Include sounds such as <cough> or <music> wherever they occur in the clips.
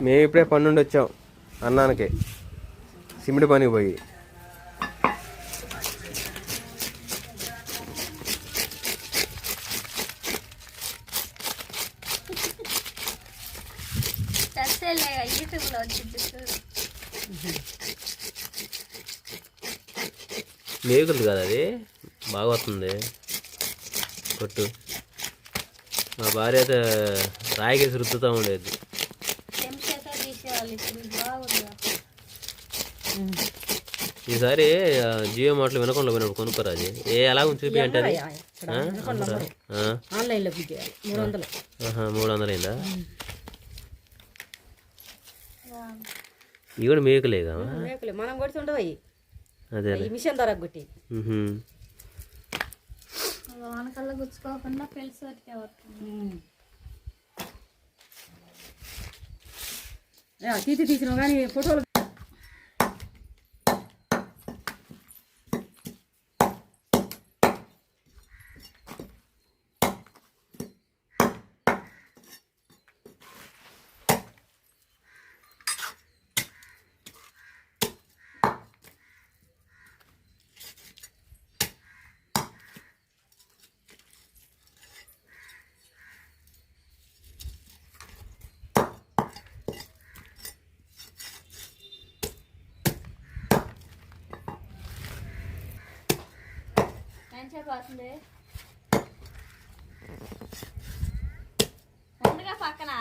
మేము ఇప్పుడే పని నుండి వచ్చాం అన్నానికి. సిమిడి పనికి పోయి. మేకులు కదా అది. బాగా వస్తుంది. కొట్టు. మా భార్య అయితే రాయికేసి రుద్దుతూ ఉండేది చెంచాతో తీసేవాళ్ళు ఇప్పుడు ఇది బాగుంది ఈసారి జియో మాటలు వినకుండా పోయినప్పుడు కొనుక్కోరా అది ఏ ఎలా ఉంది చూపి అంటే అది? మూడు వందలు. అయిందా ఇవి కూడా మేకులేగా? మేకలే. మనం కొడుతూ ఉండవు అవి అదే మిషన్ ధర కొట్టి. మ్హూ. వానకల్లా గుచ్చుకోకుండా పెళ్ళి సరికే వస్తుంది తీసి తీసినావు కానీ ఫోటోలు ఎంతసేపు అవుతుంది ముందుగా పక్కన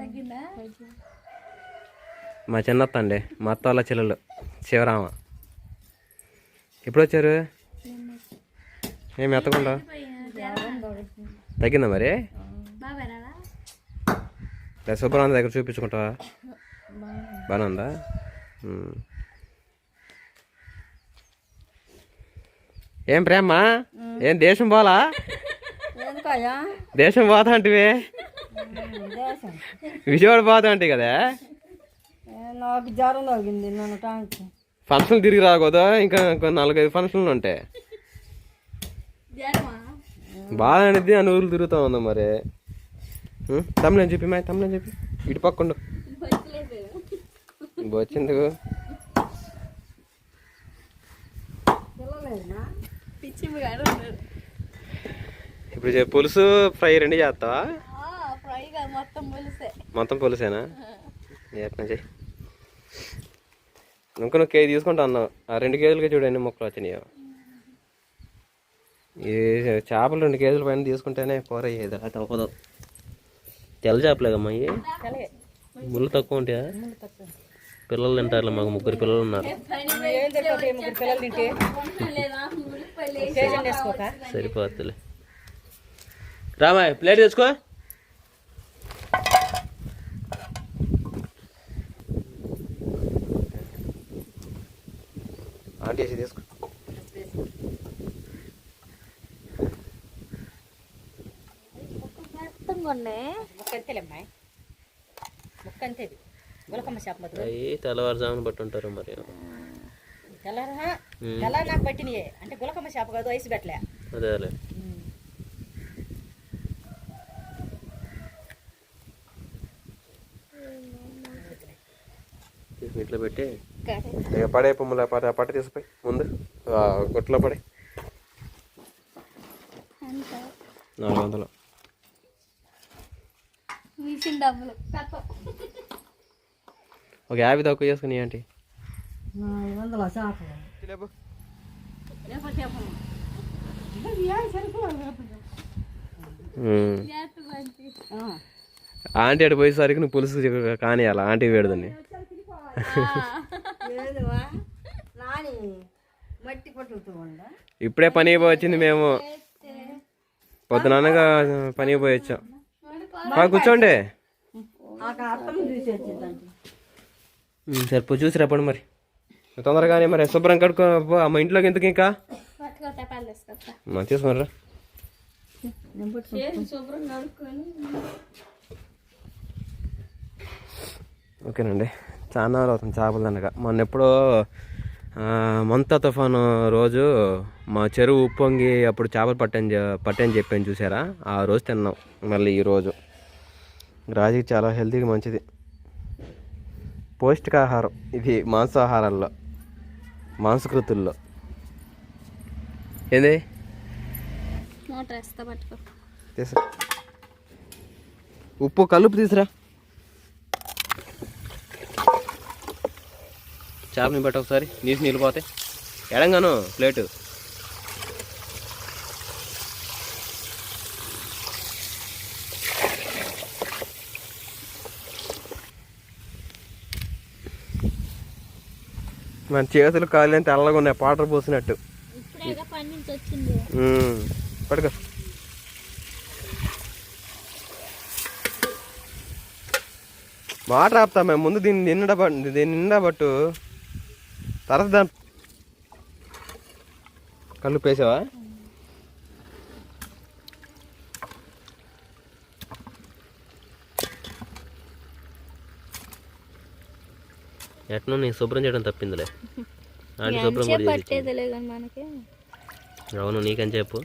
తగ్గిందా? మా చిన్నత్త అండి మా అత్త వాళ్ళ చెల్లెలు శివరామ. ఎప్పుడు వచ్చారు ఏమి ఎత్తకుండా? తగ్గిందా మరి? శుభ్రాంత దగ్గర చూపించుకుంటావా? బాగానే ఉందా. ఏం ప్రేమ? ఏం దేశం పోలా? దేశం పోతా అంటివి? దేశం విజయవాడ పోతా అంటే కదా? నాకు జ్వరం తగ్గింది ఫంక్షన్లు తిరిగి రాకూడదా? ఇంకా నాలుగైదు ఫంక్షన్లు ఉంటాయి. బాధ అనేది అని ఊర్లు తిరుగుతా ఉందా మరి? తమ్ముని చెప్పి మా తమ్ముని చెప్పి? ఇటు పక్కండు వచ్చింది ఇప్పుడు పులుసు ఫ్రై రెండు చేస్తావా? మొత్తం పులుసేనా? ఎట్లా చెయ్యి ఇంకా నువ్వు కేజీ తీసుకుంటా అన్నావు. ఆ రెండు కేజీలకి చూడండి మొక్కలు వచ్చినాయో. ఈ చేపలు రెండు కేజీల పైన తీసుకుంటేనే కూర అయ్యేది. అది అవ్వదు తెల్ల చేపలేదమ్మా ఇవి ముళ్ళు తక్కువ ఉంటాయా? పిల్లలు తింటారు మాకు ముగ్గురు పిల్లలు ఉన్నారు. సరిపోతులే రామా ప్లేట్ తెచ్చుకో. ఆంటీ వేసి తీసుకో. మొత్తం కొన్నే ముక్క అంతేలే అమ్మాయి ముక్క అంతేది గులకమ్మ చేప అవి తెల్లవారుజామున బట్టి ఉంటారు మరి తెల్లారా తెల్లారి నాకు పట్టినయే. అంటే గులకమ్మ చేప కాదు ఐసు పెట్టలే అదేలే ఇట్లా పెట్టి. ఇక పడే పొమ్మల పట్ట తీసిపోయి. ముందు ఆ, గుట్లో పడే. నాలుగు వందలు. డబ్బులు. ఒక యాభై తక్కువ చేసుకుని ఏంటి? ఆంటీ. అటు పోయేసరికి నువ్వు పులుసు కానియాల ఆంటీ వేడుదని నాని మట్టి పట్టుకుతూ ఉండ ఇప్పుడే పని వచ్చింది మేము. పొద్దుననగా పని పోయి వచ్చాం. ఆ, కూర్చోండి ఆ అర్థం చూసి వచ్చిందంటే ఉమ్, సరిపో చూసి రాపండి మరి. తొందరగానే మరి శుభ్రం కడుక్కో పో, అమ్మ ఇంట్లోకి ఎందుకు ఇంకా? మా తీసుకున్నారా ఓకేనండి. చాలా అవుతుంది చేపల దండగ మొన్న ఎప్పుడో మంత తుఫాను రోజు మా చెరువు ఉప్పొంగి అప్పుడు చేపలు పట్టని చె- పట్టని చెప్పాను చూసారా? ఆ రోజు తిన్నాం మళ్ళీ ఈ రోజు. రాజుకి చాలా హెల్తీగా మంచిది. పౌష్టికాహారం. ఇది మాంసాహారాల్లో మాంసకృతుల్లో. ఏంది? తీసురా. ఉప్పు కలుపు తీసురా. చేపని బట్టి ఒకసారి నీసి నీళ్ళు పోతాయి. ఎడంగాను ప్లేటు. మన చేతులు కాళ్ళు తెల్లగా ఉన్నాయి పాటర్ పోసినట్టు. పట్టుకో వాటర్ ఆపుతా మేము ముందు దీన్ని నిండా పట్టు దీన్ని నిండా పట్టు. తర్వాత దాని కళ్ళు పేసావా? ఎట్నో నీకు శుభ్రం చేయడం తప్పిందిలే. <laughs> శుభ్రం కూడా పట్టేదిలే మనకి. అవును నీకని చెప్పు?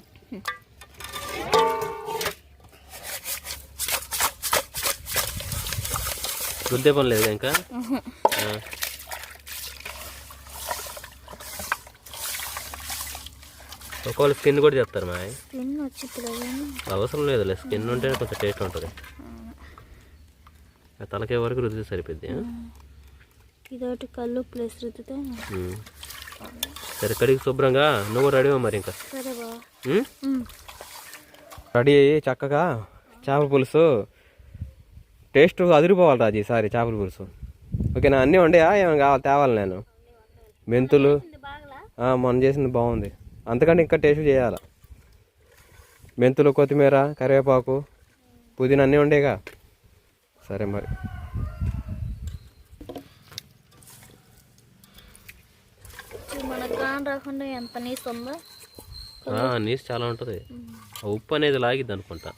రుద్దే పని లేదు ఇంకా. <laughs> ఒకవేళ స్కిన్ కూడా చెప్తారు మా అవసరం లేదులే స్కిన్ ఉంటేనే కొంచెం టేస్ట్ ఉంటుంది. తలకే వరకు రుద్దితే సరిపోద్ది? ఇదొకటి కళ్ళు ప్లేస్ రుద్దితే. సరే కడిగి శుభ్రంగా నువ్వు రెడీ అవ్వు మరి ఇంకా? రెడీ అయ్యి చక్కగా చేపల పులుసు టేస్ట్ అదిరిపోవాలి రాజు ఈసారి చేపల పులుసు. ఓకేనా అన్నీ వండియా? ఏమైనా కావాలి? తేవాలి నేను? మెంతులు? మొన్న చేసింది బాగుంది. అంతకంటే ఇంకా టేస్ట్ చేయాలి? మెంతులు కొత్తిమీర కరివేపాకు పుదీనా అన్నీ ఉండేగా సరే మరి. రాకుండా ఎంత నీసు ఉందో ఆ, నీసు చాలా ఉంటుంది. ఉప్పు అనేది లాగిద్ది అనుకుంటా.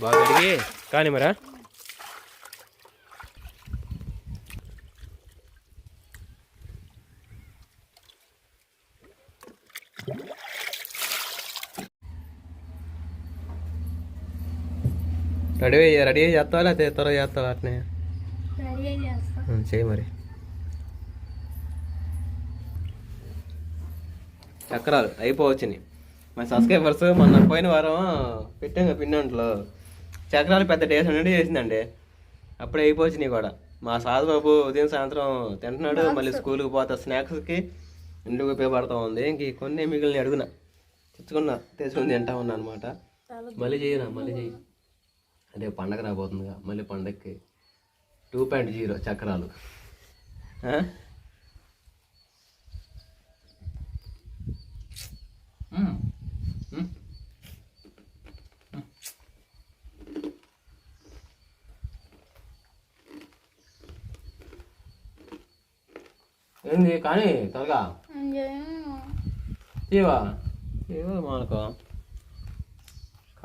బాగా అడిగి కానీ మరా రెడీ రెడీ చేస్తావా లేకపోతే త్వరగా చేస్తావా అట్నే చేయి మరి. చక్రాలు అయిపోవచ్చినాయి మన సబ్స్క్రైబర్స్ మొన్న పోయిన వారం పెట్టాం కదా పిండంట్లో చక్రాలు పెద్ద టేస్ట్ నుండి చేసిందండి. అప్పుడే అయిపోవచ్చినాయి కూడా. మా సాధు బాబు ఉదయం సాయంత్రం తింటున్నాడు మళ్ళీ స్కూల్కి పోతా స్నాక్స్కి. ఇంటికి ఉపయోగపడతా ఉంది. ఇంక కొన్ని మిగిలిన అడుగున. తెచ్చుకున్నా తెచ్చుకుని తింటా ఉన్నా అనమాట మళ్ళీ చేయనా మళ్ళీ చెయ్యి. అదే పండగ రాబోతుందిగా మళ్ళీ పండగకి టూ పాయింట్ జీరో చక్రాలు. ఏంది కానీ త్వరగా ఇవా ఇవో మనకు.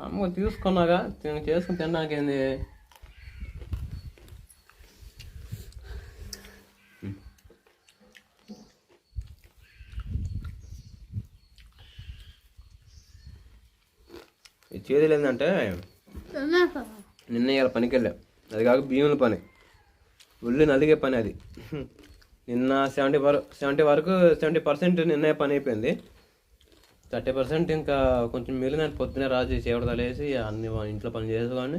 అమ్మ తీసుకున్నాగా చేసుకుని తిన్నాకేంది? ఈ చేతులు ఏంటంటే నిన్న ఇవాళ పనికి వెళ్ళా అది కాక బియ్యముల పని. ఒళ్ళు నలిగే పని అది. నిన్న సెవెంటీ వరకు సెవెంటీ వరకు సెవెంటీ పర్సెంట్ నిన్నే పని అయిపోయింది. థర్టీ పర్సెంట్ ఇంకా కొంచెం మిగిలిన పొద్దునే రాజు చేవడదలేసి అన్ని ఇంట్లో పని చేసుకొని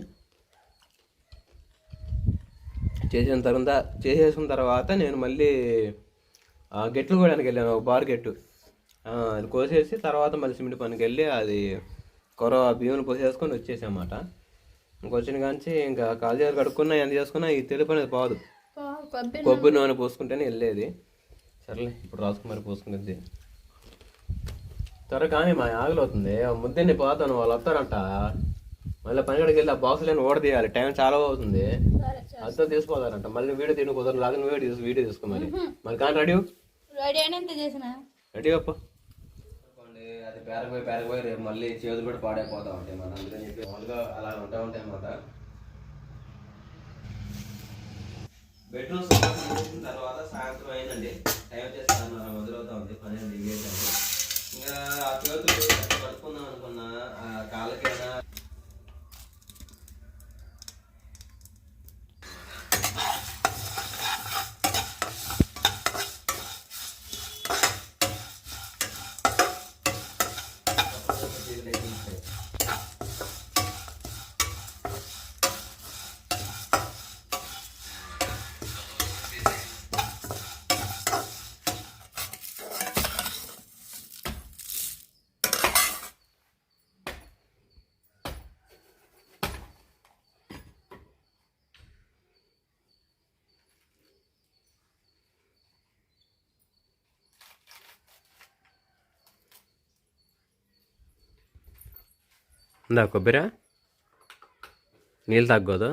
చేసిన తర్వాత చేసేసిన తర్వాత నేను మళ్ళీ ఆ గెట్లు కోయడానికి వెళ్ళాను ఒక బార్ గెట్టు. అది కోసేసి తర్వాత మళ్ళీ సిమెంట్ పనికి వెళ్ళి అది కొర బియ్యం పోసేసుకొని వచ్చేసామాట ఇంకొచ్చిన కాంచి ఇంకా కాలు చేతులు కడుక్కున్నా ఎంత చేసుకున్నా ఈ తెలుపు అనేది పోదు. కొబ్బరి నూనె. పోసుకుంటేనే వెళ్ళేది. సర్లే ఇప్పుడు రాసుకు మరి పోసుకునేది త్వర కానీ మా ఆకలి అవుతుంది. ముద్దని పోతాను వాళ్ళు వస్తారంట. మళ్ళీ పనిగడికి వెళ్ళి ఆ బాక్సులను ఓడదీయాలి టైం చాలా అవుతుంది. అర్థం తీసుకోదారంట మళ్ళీ వీడియో తిని కుదరదు. లాగా నువ్వే తీసు వీడియో తీసుకో మరి మరి కానీ రెడీ? రెడీ అని ఎంత చేసిన? రెడీ అప్పు. అది పేరకపోయి పేరకపోయి రేపు మళ్ళీ చేతులు కూడా పాడైపోతా ఉంటాయి మన అందుకని చెప్పి మామూలుగా అలా ఉంటా ఉంటాయి అన్నమాట. బెడ్రూమ్ చేసిన తర్వాత సాయంత్రం అయిందండి. టైం వచ్చేసి మొదలవుతా ఉంది పని దిగేసాను ఇంకా ఆ చేతులు ఎట్లా కడుక్కుందాం అనుకున్నా ఆ కాళ్ళకైనా ఉందా కొబ్బరి? నీళ్ళు తగ్గదు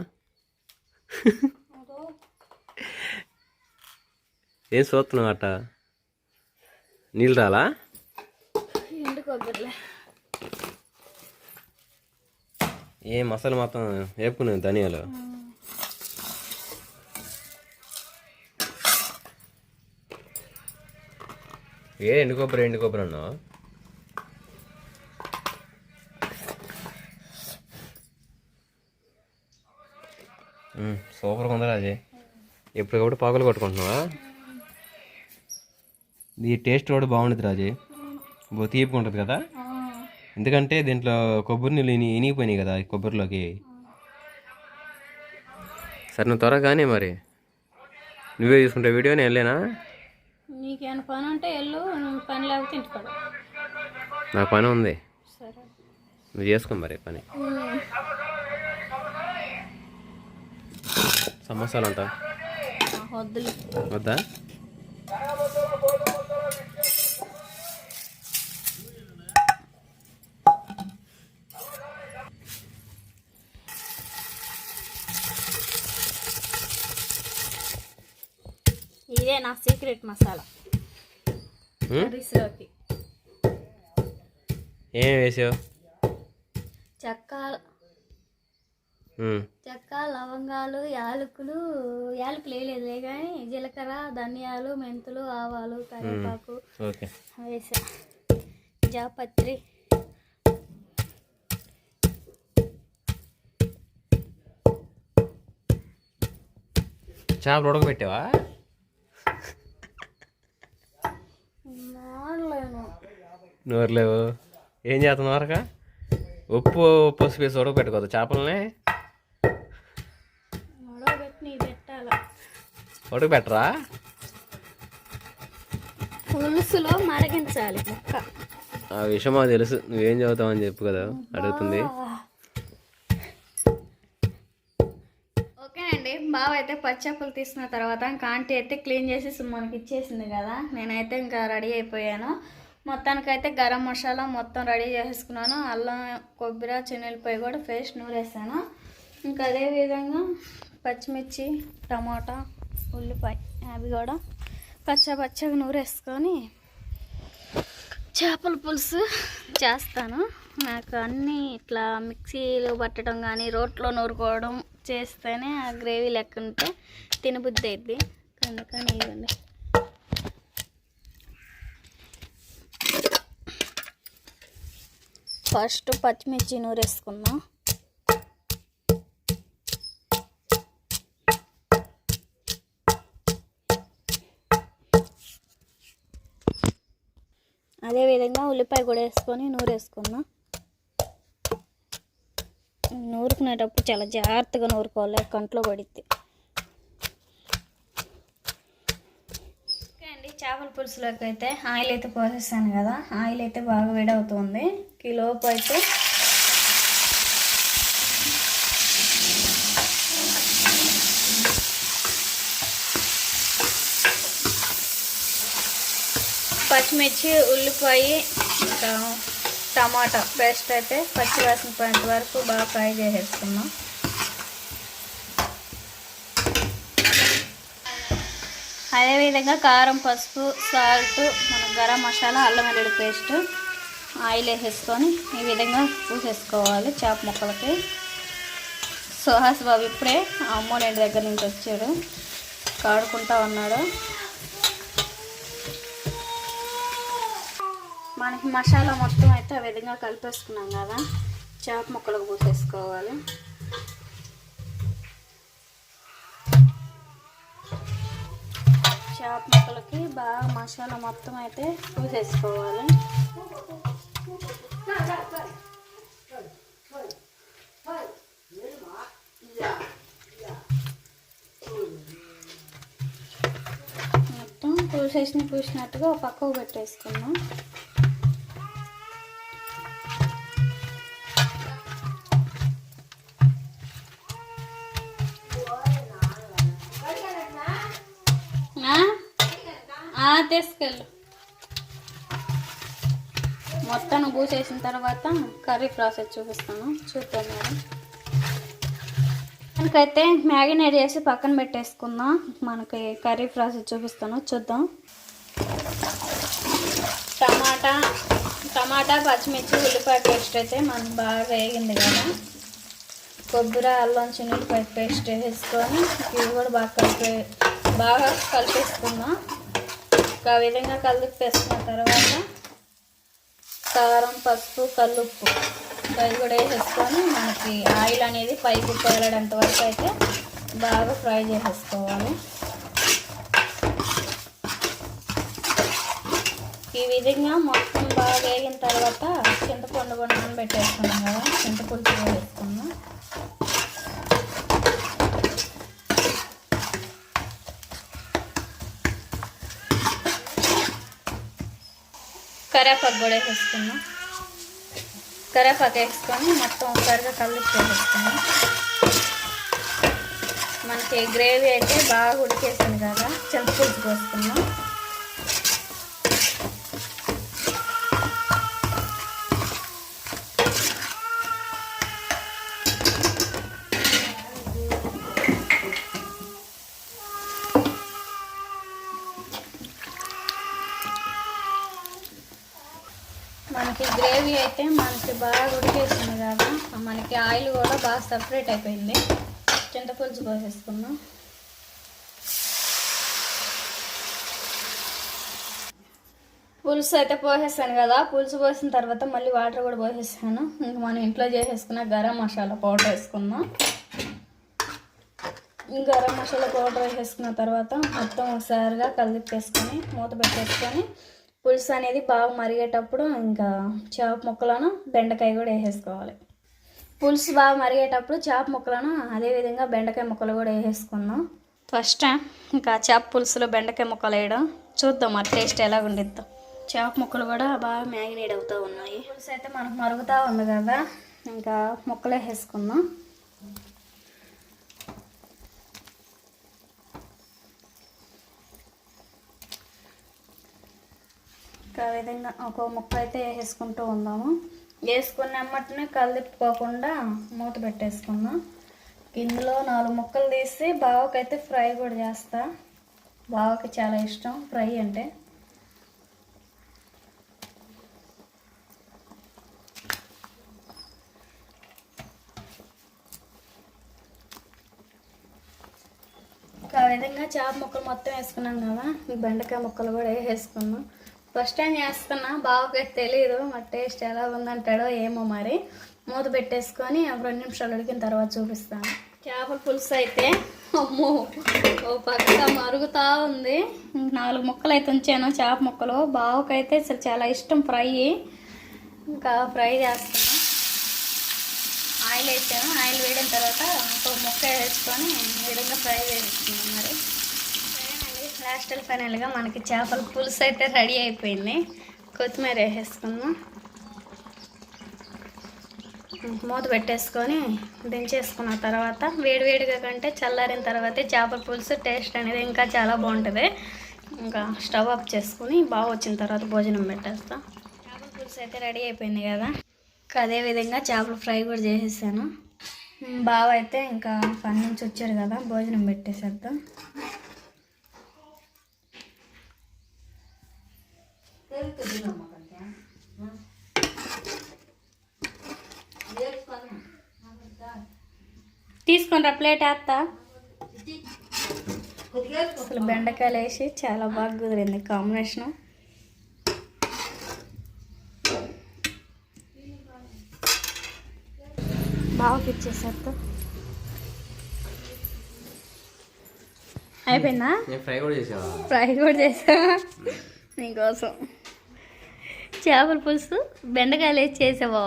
ఏం చూస్తున్నావు అట్ట? నీళ్ళు రాలా? ఏ మసాలా మొత్తం వేపుకున్నాను ధనియాలు? ఏ ఎండు కొబ్బరి ఎండు కొబ్బరి అన్నావు? సూపర్గా ఉందా అది ఎప్పటికప్పుడు పాకులు కొట్టుకుంటున్నావా? ఈ టేస్ట్ కూడా బాగుంటుంది రాజీ. తీపిగా ఉంటుంది కదా? ఎందుకంటే దీంట్లో కొబ్బరి నీళ్ళు ఇని ఇనిగిపోయినాయి కదా కొబ్బరిలోకి. సరే నువ్వు త్వరగా కానీ మరి. నువ్వే చూసుకుంటే వీడియో నేను వెళ్ళానా? నీకేమైనా పని ఉంటే వెళ్ళు నువ్వు పని లేకపోతే ఇంటికాడ నాకు పని ఉంది. సరే. నువ్వు చేసుకో మరి పని. సమోసాలు అంట వద్దులు. వద్దా? ఇదే నా సీక్రెట్ మసాలా? కర్రీస్లోకి ఏం వేసావు? చెక్క లవంగాలు యాలకులు యాలకులు వేయలేదులే కానీ జీలకర్ర ధనియాలు మెంతులు ఆవాలు కరివేపాకు వేసా జాపత్రి చేపలు ఉడకబెట్టావా మాడలేను నోరు లేవు ఏం చేస్తున్నావు వరక ఉప్పు పసుపు వేసి ఉడకబెట్టుకోవద్దు చేపలని ఉడకబెట్టరా పులుసులో మరిగించాలి ముక్క. ఆ విషయం మాకు తెలుసు. నువ్వేం చదువుతావని చెప్పు కదా అడుగుతుంది. ఓకేనండి బావ అయితే పచ్చాపులు తీసుకున్న తర్వాత ఇంకా ఆంటీ అయితే క్లీన్ చేసి మనకి ఇచ్చేసింది కదా నేనైతే ఇంకా రెడీ అయిపోయాను. మొత్తానికైతే గరం మసాలా మొత్తం రెడీ చేసుకున్నాను. అల్లం కొబ్బరి చెన్నెల్లిపాయ కూడా పేస్ట్ నూరేసాను. ఇంకా అదే విధంగా పచ్చిమిర్చి టమాటా ఉల్లిపాయ అవి కూడా పచ్చ పచ్చగా నూరేసుకొని చేపల పులుసు చేస్తాను. నాకు అన్నీ ఇట్లా మిక్సీలో పట్టడం కానీ రోట్లో నూరుకోవడం చేస్తేనే ఆ గ్రేవీ లెక్క ఉంటే తినబుద్ధి అయింది అందుకని ఇవ్వండి. ఫస్ట్ పచ్చిమిర్చి నూరేసుకున్నాం. అదేవిధంగా ఉల్లిపాయ కూడా వేసుకొని నూరు వేసుకుందాం నూరుకునేటప్పుడు చాలా జాగ్రత్తగా నూరుకోవాలి కంట్లో పడిద్ది. ఓకే అండి చేపల పులుసులోకి అయితే ఆయిల్ అయితే పోసేసాను కదా ఆయిల్ అయితే బాగా వేడవుతుంది. కిలోపు అయితే పచ్చిమిర్చి ఉల్లిపాయ టమాటా. పేస్ట్ అయితే పచ్చి వాసన పోయేంత వరకు బాగా ఫ్రై చేసేసుకున్నాం అదేవిధంగా కారం పసుపు సాల్ట్ మన గరం మసాలా అల్లం వెల్లుల్లి పేస్ట్ ఆయిల్ వేసేసుకొని ఈ విధంగా పూసేసుకోవాలి చేప ముక్కలకి. సుహాస్ బాబు ఇప్పుడే అమ్మోళ్ళ ఇంటి దగ్గర నుంచి వచ్చాడు. కాడుకుంటా ఉన్నాడు. మనకి మసాలా మొత్తం అయితే ఆ విధంగా కలిపేసుకున్నాం కదా. చేప ముక్కలకు పూసేసుకోవాలి. చేప ముక్కలకి బాగా మసాలా మొత్తం అయితే పూసేసుకోవాలి. మొత్తం పూసేసిన పూసినట్టుగా ఒక పక్కకు పెట్టేసుకున్నాం తీసుకెళ్ళు. మొత్తం పూసేసిన తర్వాత కర్రీ ప్రాసెస్ చూపిస్తాను. చూద్దాం మేడం మనకైతే మ్యాగినేట్ చేసి పక్కన పెట్టేసుకుందాం. మనకి కర్రీ ప్రాసెస్ చూపిస్తాను. చూద్దాం. టమాటా టమాటా పచ్చిమిర్చి ఉల్లిపాయ పేస్ట్ అయితే మనకు బాగా వేగింది కదా. కొబ్బరి అల్లం ఉల్లిపాయ పేస్ట్ వేసుకొని ఇవి కూడా బాగా కలిపి బాగా కలిపేసుకుందాం. ఒక విధంగా కలిపేసుకున్న తర్వాత కారం పసుపు కల్లుప్పు అవి కూడా వేసేసుకొని మనకి ఆయిల్ అనేది పైకి తేలడంత వరకు అయితే బాగా ఫ్రై చేసేసుకోవాలి. ఈ విధంగా మొత్తం బాగా వేగిన తర్వాత చింతపండు కూడా పెట్టేసుకున్నాం కదా చింతపండు వేసుకున్నాం కరేపాకు కూడా వేసేసుకున్నాం కరేపాకు వేసుకొని మొత్తం ఒకసారిగా కలిపి మనకి గ్రేవీ అయితే బాగా ఉడికేసింది కదా చింతపులుసు పోసుకున్నాం మనకి గ్రేవీ అయితే మనకి బాగా ఉడికేసింది కదా మనకి ఆయిల్ కూడా బాగా సపరేట్ అయిపోయింది. చింతపులుసు పోసేసుకున్నాం. పులుసు అయితే పోసేసాను కదా. పులుసు పోసిన తర్వాత మళ్ళీ వాటర్ కూడా పోసేసాను. ఇంక మనం ఇంట్లో చేసేసుకున్న గరం మసాలా పౌడర్ వేసుకుందాం గరం మసాలా పౌడర్ వేసేసుకున్న తర్వాత మొత్తం ఒకసారిగా కలిపేసుకొని మూత పెట్టేసుకొని పులుసు అనేది బాగా మరిగేటప్పుడు ఇంకా చేప ముక్కలను బెండకాయ కూడా వేసేసుకోవాలి. పులుసు బాగా మరిగేటప్పుడు చేప ముక్కలను అదేవిధంగా బెండకాయ ముక్కలు కూడా వేసేసుకున్నాం ఫస్ట్ టైం ఇంకా చేప పులుసులో బెండకాయ ముక్కలు వేయడం. చూద్దాం మరి టేస్ట్ ఎలా ఉండిద్దాం. చేప ముక్కలు కూడా బాగా మ్యాగినేట్ అవుతూ ఉన్నాయి. పులుసు అయితే మనకు మరుగుతూ ఉంది కదా ఇంకా ముక్కలు వేసేసుకుందాం. ఇంకా విధంగా ఒక ముక్క అయితే వేసేసుకుంటూ ఉందాము. వేసుకున్న అమ్మటనే కలిపుకోకుండా మూత పెట్టేసుకుందాం ఇందులో నాలుగు ముక్కలు తీసి బావకైతే ఫ్రై కూడా చేస్తా. బావకి చాలా ఇష్టం ఫ్రై అంటే. ఆ విధంగా చేప ముక్కలు మొత్తం వేసుకున్నాం కదా ఈ బెండకాయ ముక్కలు కూడా వేసుకున్నాం ఫస్ట్ టైం చేస్తున్నా. బావకైతే తెలియదు మరి టేస్ట్ ఎలా ఉందంటాడో ఏమో మరి. మూత పెట్టేసుకొని రెండు నిమిషాలు ఉడికిన తర్వాత చూపిస్తాను. చేపల పులుసు అయితే అమ్మో ఓ పక్క మరుగుతా ఉంది. నాలుగు ముక్కలు అయితే ఉంచాను చేప ముక్కలు. బావకైతే అసలు చాలా ఇష్టం ఫ్రై. ఇంకా ఫ్రై చేస్తాను. ఆయిల్ వేసాను. ఆయిల్ వేడిన తర్వాత ఒక ముక్క వేసుకొని ఈ విధంగా ఫ్రై చేస్తున్నాను మరి. లాస్ట్ ఫైనల్గా మనకి చేపల పులుసు అయితే రెడీ అయిపోయింది. కొత్తిమీర వేసేసుకుందాం. మూత పెట్టేసుకొని దించేసుకున్న తర్వాత వేడివేడిగా కంటే చల్లారిన తర్వాత చేపల పులుసు టేస్ట్ అనేది ఇంకా చాలా బాగుంటుంది. ఇంకా స్టవ్ ఆఫ్ చేసుకుని బాగా వచ్చిన తర్వాత భోజనం పెట్టేస్తాం. చేపల పులుసు అయితే రెడీ అయిపోయింది కదా. ఇంకా అదే విధంగా చేపల ఫ్రై కూడా చేసేసాను. బావ అయితే ఇంకా పని నుంచి వచ్చారు కదా భోజనం పెట్టేసేద్దాం. తీసుకొని రా ప్లేట్ వేస్తా. అసలు బెండకాయలు వేసి చాలా బాగా కుదిరింది కాంబినేషన్. బాగా ఇచ్చేసేస్తా అయిపోయిందా? నేను ఫ్రై కూడా చేసావా? ఫ్రై కూడా చేసా. నీకోసం. చేపల పులుసు బెండకాయలు వేసి చేసావా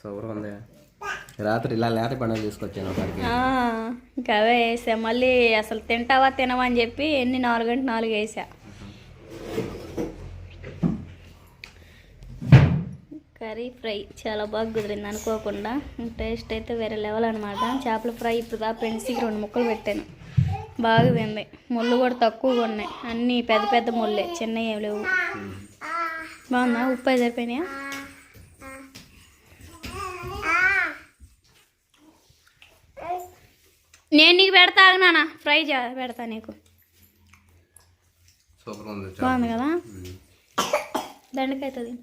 సూపర్ ఉంది. రాత్రి ఇలా లేత పండుగ తీసుకొచ్చాను ఇంకా అవే వేసా. మళ్ళీ అసలు తింటావా తినవా అని చెప్పి ఎన్ని నాలుగు గంట నాలుగు వేసా. కర్రీ ఫ్రై చాలా బాగా కుదిరింది అనుకోకుండా. టేస్ట్ అయితే వేరే లెవెల్ అనమాట చేపల ఫ్రై ఇప్పుడు దా పెన్సికి రెండు ముక్కలు పెట్టాను. బాగా తింది. ముళ్ళు కూడా తక్కువగా ఉన్నాయి. అన్నీ పెద్ద పెద్ద ముళ్ళే. చిన్నవి ఏం లేవు. బాగుందా? ఉప్పు అయితే సరిపోయినాయా? నేను నీకు పెడతా నాన్న. ఫ్రై చే పెడతా నీకు. బాగుంది కదా? దండకవుతుంది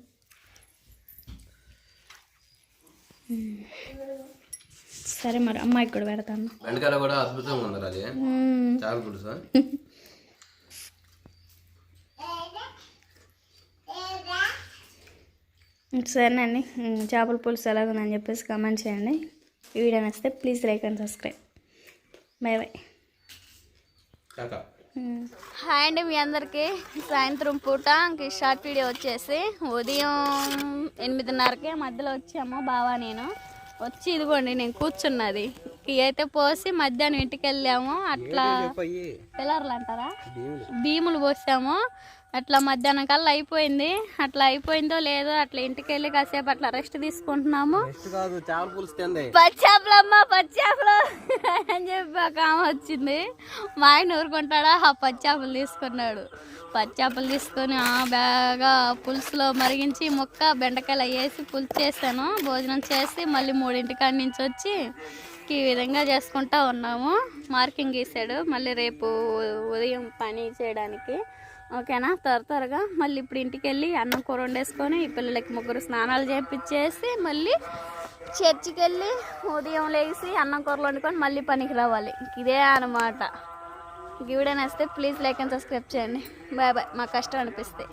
సరే మరి అమ్మాయికి కూడా పెడతాను. బెండకాయలు కూడా అద్భుతంగా ఉంది అది. చాలా పులుసు సరేనండి చేపల పులుసు ఎలాగుందని చెప్పేసి కామెంట్ చేయండి. ఈ వీడియో నచ్చితే please like and subscribe bye bye కాకా. హాయ్ అండి మీ అందరికీ. సాయంత్రం పూట షార్ట్ వీడియో వచ్చేసి ఉదయం ఎనిమిదిన్నరకే మధ్యలో వచ్చాము బావా నేను. వచ్చి ఇదిగోండి నేను కూర్చున్నది. అయితే పోసి మధ్యాహ్నం ఇంటికి వెళ్ళాము. అట్లా పిల్లర్లు అంటారా భీములు పోసాము. అట్లా మధ్యాహ్నం కల్లా అయిపోయింది. అట్లా అయిపోయిందో లేదో అట్లా ఇంటికి వెళ్ళి కాసేపు అట్లా రెస్ట్ తీసుకుంటున్నాము. పచ్చాపులమ్మ పచ్చాపులు అని చెప్పి ఒక ఆమె వచ్చింది. మా ఆయన ఊరుకుంటాడా? ఆ పచ్చాపులు తీసుకున్నాడు. పచ్చాపులు తీసుకొని ఆ బాగా పులుసులో మరిగించి ముక్క బెండకాయలు వేసి పులుసు చేశాను. భోజనం చేసి మళ్ళీ మూడింటికి కాడి నుంచి వచ్చి ఈ విధంగా చేసుకుంటా ఉన్నాము. మార్కింగ్ గీసాడు మళ్ళీ రేపు ఉదయం పని చేయడానికి ఓకేనా? త్వర త్వరగా మళ్ళీ ఇప్పుడు ఇంటికి వెళ్ళి అన్నం కూర వండేసుకొని ఈ పిల్లలకి ముగ్గురు స్నానాలు చేపించేసి మళ్ళీ చర్చికి వెళ్ళి ఉదయం లేచి అన్నం కూరలు వండుకొని మళ్ళీ పనికి రావాలి. ఇదే అనమాట ఈ వీడియో నచ్చితే ప్లీజ్ లైక్ అండ్ సబ్స్క్రైబ్ చేయండి. Bye bye. మాకు కష్టం అనిపిస్తే.